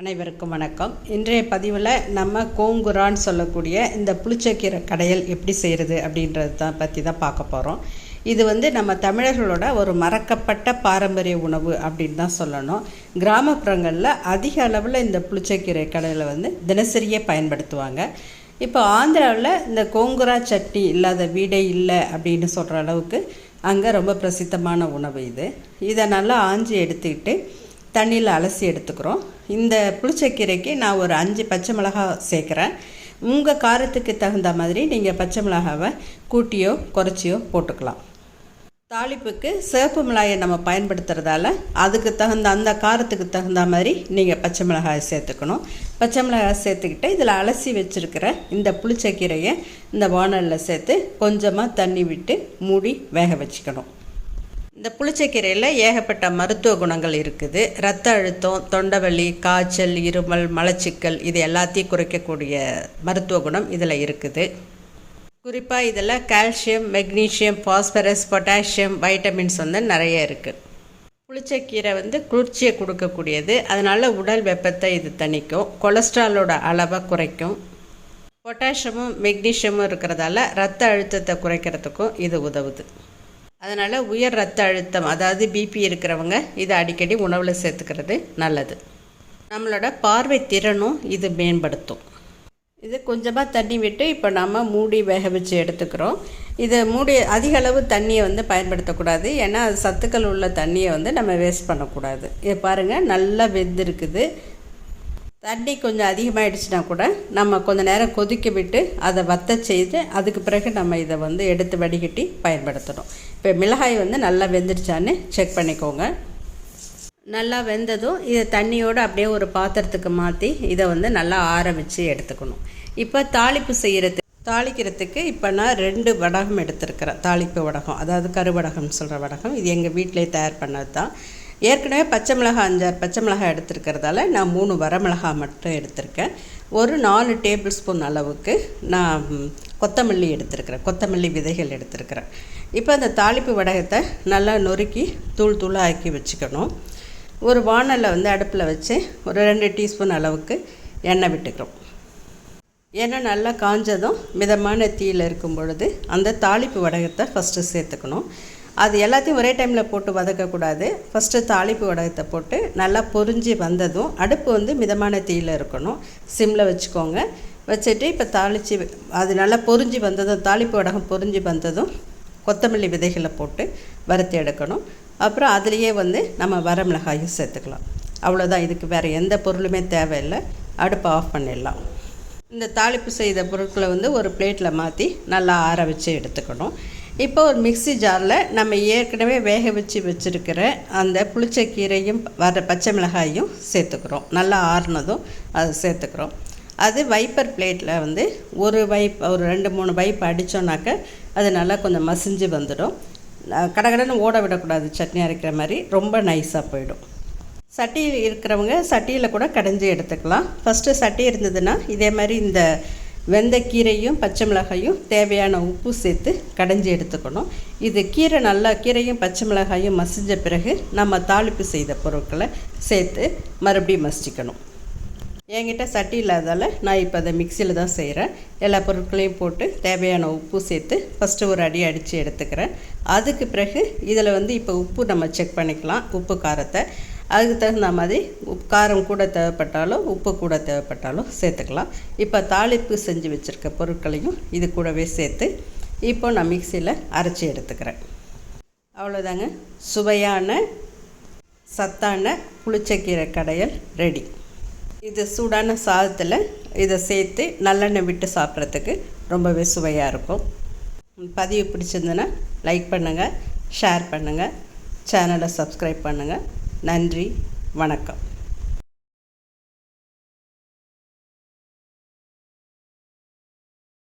அனைவருக்கும் வணக்கம். இன்றைய பதிவில் நம்ம கோங்குரான்னு சொல்லக்கூடிய இந்த புளிச்சக்கீரை கடையல் எப்படி செய்கிறது அப்படின்றது தான் பற்றி தான் பார்க்க போகிறோம் இது வந்து நம்ம தமிழர்களோட ஒரு மறக்கப்பட்ட பாரம்பரிய உணவு அப்படின்னு தான் சொல்லணும். கிராமப்புறங்களில் அதிக அளவில் இந்த புளிச்சக்கீரை கடையில் வந்து தினசரியே பயன்படுத்துவாங்க. இப்போ ஆந்திராவில் இந்த கோங்குரா சட்னி இல்லாத வீடே இல்லை அப்படின்னு சொல்கிற அளவுக்கு அங்கே ரொம்ப பிரசித்தமான உணவு இது. இதை நல்லா ஆஞ்சி எடுத்துக்கிட்டு தண்ணியில் அலசி எடுத்துக்கிறோம். இந்த புளிச்சக்கீரைக்கு நான் ஒரு அஞ்சு பச்சை மிளகாய் சேர்க்குறேன். உங்கள் காரத்துக்கு தகுந்த மாதிரி நீங்கள் பச்சை மிளகாவை கூட்டியோ குறைச்சியோ போட்டுக்கலாம். தாளிப்புக்கு சிவப்பு மிளகாயை நம்ம பயன்படுத்துகிறதால அதுக்கு தகுந்த அந்த காரத்துக்கு தகுந்த மாதிரி நீங்கள் பச்சை மிளகாயை சேர்த்துக்கணும். பச்சை மிளகாய் சேர்த்துக்கிட்டு இதில் அலசி வச்சுருக்கிற இந்த புளிச்சக்கீரையை இந்த வானலில் சேர்த்து கொஞ்சமாக தண்ணி விட்டு மூடி வேக வச்சுக்கணும். இந்த புளிச்சக்கீரையில் ஏகப்பட்ட மருத்துவ குணங்கள் இருக்குது. ரத்த அழுத்தம் தொண்டைவலி காய்ச்சல் இருமல் மலச்சிக்கல் இது எல்லாத்தையும் குறைக்கக்கூடிய மருத்துவ குணம் இதில் இருக்குது. குறிப்பாக இதில் calcium magnesium phosphorus potassium vitamins வந்து நிறைய இருக்குது புளிச்சக்கீரை வந்து குளிர்ச்சியை கொடுக்கக்கூடியது. அதனால் உடல் வெப்பத்தை இது தணிக்கும். கொலஸ்ட்ராலோட அளவை குறைக்கும். பொட்டாசியமும் மெக்னீஷியமும் இருக்கிறதால ரத்த அழுத்தத்தை குறைக்கிறதுக்கும் இது உதவுது. அதனால் உயர் ரத்த அழுத்தம் அதாவது பிபி இருக்கிறவங்க இதை அடிக்கடி உணவில் சேர்த்துக்கிறது நல்லது. நம்மளோட பார்வை திறனும் இது மேம்படுத்தும். இது கொஞ்சமாக தண்ணி விட்டு இப்போ நம்ம மூடி வேக வச்சு எடுத்துக்கிறோம். இது மூடி அதிக அளவு தண்ணியை வந்து பயன்படுத்தக்கூடாது. ஏன்னா அது சத்துக்கள் உள்ள தண்ணியை வந்து நம்ம வேஸ்ட் பண்ணக்கூடாது. இது பாருங்கள் நல்லா வெந்திருக்குது. தண்ணி கொஞ்சம் அதிகமாகிடுச்சின்னா கூட நம்ம கொஞ்சம் நேரம் கொதிக்க விட்டு அதை வத்த செய்து அதுக்கு பிறகு நம்ம இதை வந்து எடுத்து வடிகட்டி பயன்படுத்தணும். இப்போ மிளகாய் வந்து நல்லா வெந்துருச்சான்னு செக் பண்ணிக்கோங்க. நல்லா வெந்ததும் இதை தண்ணியோடு அப்படியே ஒரு பாத்திரத்துக்கு மாற்றி இதை வந்து நல்லா ஆற வச்சு எடுத்துக்கணும். இப்போ தாளிப்பு செய்கிறது தாளிக்கிறதுக்கு இப்போ நான் ரெண்டு வடகம் எடுத்திருக்கிறேன். தாளிப்பு வடகம் அதாவது கருவடகம்னு சொல்கிற வடகம் இது எங்கள் வீட்டிலே தயார் பண்ணது தான். ஏற்கனவே பச்சை மிளகாய் அஞ்சாறு பச்சை மிளகாய் எடுத்துருக்கிறதால நான் மூணு வரமிளகாய் மட்டும் எடுத்திருக்கேன். ஒரு நாலு டேபிள் ஸ்பூன் அளவுக்கு நான் கொத்தமல்லி எடுத்திருக்கிறேன். கொத்தமல்லி விதைகள் எடுத்திருக்கிறேன். இப்போ அந்த தாளிப்பு வடகத்தை நல்லா நொறுக்கி தூள் தூளாக ஆக்கி வச்சுக்கணும். ஒரு வானலில் வந்து அடுப்பில் வச்சு ஒரு ரெண்டு டீஸ்பூன் அளவுக்கு எண்ணெய் விட்டுக்கிறோம். எண்ணெய் நல்லா காஞ்சதும் மிதமான தீயில் இருக்கும் பொழுது அந்த தாளிப்பு வடகத்தை ஃபஸ்ட்டு சேர்த்துக்கணும். அது எல்லாத்தையும் ஒரே டைமில் போட்டு வதக்கக்கூடாது. ஃபஸ்ட்டு தாளிப்பு வடகத்தை போட்டு நல்லா பொறிஞ்சி வந்ததும் அடுப்பு வந்து மிதமான தீயில் இருக்கணும். சிம்மில் வச்சுக்கோங்க. வச்சுட்டு இப்போ தாளித்து அது நல்லா பொறிஞ்சி வந்ததும் தாளிப்பு வடகம் பொறிஞ்சி வந்ததும் கொத்தமல்லி விதைகளை போட்டு வறுத்து எடுக்கணும். அப்புறம் அதுலேயே வந்து நம்ம வரமிளகாயும் சேர்த்துக்கலாம். அவ்வளோதான் இதுக்கு வேறு எந்த பொருளுமே தேவையில்லை. அடுப்பை ஆஃப் பண்ணிடலாம். இந்த தாளிப்பு செய்த பொருட்களை வந்து ஒரு பிளேட்டில் மாற்றி நல்லா ஆற வச்சு எடுத்துக்கணும். இப்போ ஒரு மிக்சி ஜாரில் நம்ம ஏற்கனவே வேக வச்சு வச்சுருக்கிற அந்த புளிச்சக்கீரையும் வர பச்சை மிளகாயும் சேர்த்துக்கிறோம். நல்லா ஆறுனதும் அதை சேர்த்துக்கிறோம். அது வைப்பர் பிளேட்டில் வந்து ஒரு வைப் ஒரு ரெண்டு மூணு வைப் அடித்தோன்னாக்க அது நல்லா கொஞ்சம் மசிஞ்சு வந்துடும். கடகடன்னு ஓட விடக்கூடாது. சட்னி அரைக்கிற மாதிரி ரொம்ப நைஸாக போயிடும். சட்டி இருக்கிறவங்க சட்டியில் கூட கடைஞ்சி எடுத்துக்கலாம். ஃபஸ்ட்டு சட்டி இருந்ததுன்னா இதே மாதிரி இந்த வெந்தக்கீரையும் பச்சை மிளகாயும் தேவையான உப்பு சேர்த்து கடைஞ்சி எடுத்துக்கணும். இது கீரை நல்லா கீரையும் பச்சை மிளகாயும் மசிஞ்ச பிறகு நம்ம தாளிப்பு செய்த பொருட்களை சேர்த்து மறுபடியும் மசிக்கணும் என்கிட்ட சட்டி இல்லாதால் நான் இப்போ அதை மிக்சியில் தான் செய்கிறேன் எல்லா பொருட்களையும் போட்டு தேவையான உப்பு சேர்த்து ஃபஸ்ட்டு ஒரு அடி அடித்து எடுத்துக்கிறேன். அதுக்கு பிறகு இதில் வந்து இப்போ உப்பு நம்ம செக் பண்ணிக்கலாம். உப்பு காரத்தை. அதுக்கு தகுந்த மாதிரி உப் காரம் கூட தேவைப்பட்டாலும் உப்பு கூட தேவைப்பட்டாலும் சேர்த்துக்கலாம். இப்போ தாளிப்பு செஞ்சு வச்சுருக்க பொருட்களையும் இது கூடவே சேர்த்து இப்போ நான் மிக்சியில் அரைச்சி எடுத்துக்கிறேன். அவ்வளோதாங்க சுவையான சத்தான புளிச்சக்கீரை கடையல் ரெடி. இது சூடான சாதத்தில் இதை சேர்த்து நல்லெண்ணெய் விட்டு சாப்பிட்றதுக்கு ரொம்பவே சுவையாக இருக்கும். பதிவு பிடிச்சிருந்ததுன்னா லைக் பண்ணுங்கள் ஷேர் பண்ணுங்கள் சேனலை சப்ஸ்கிரைப் பண்ணுங்கள் நன்றி வணக்கம்.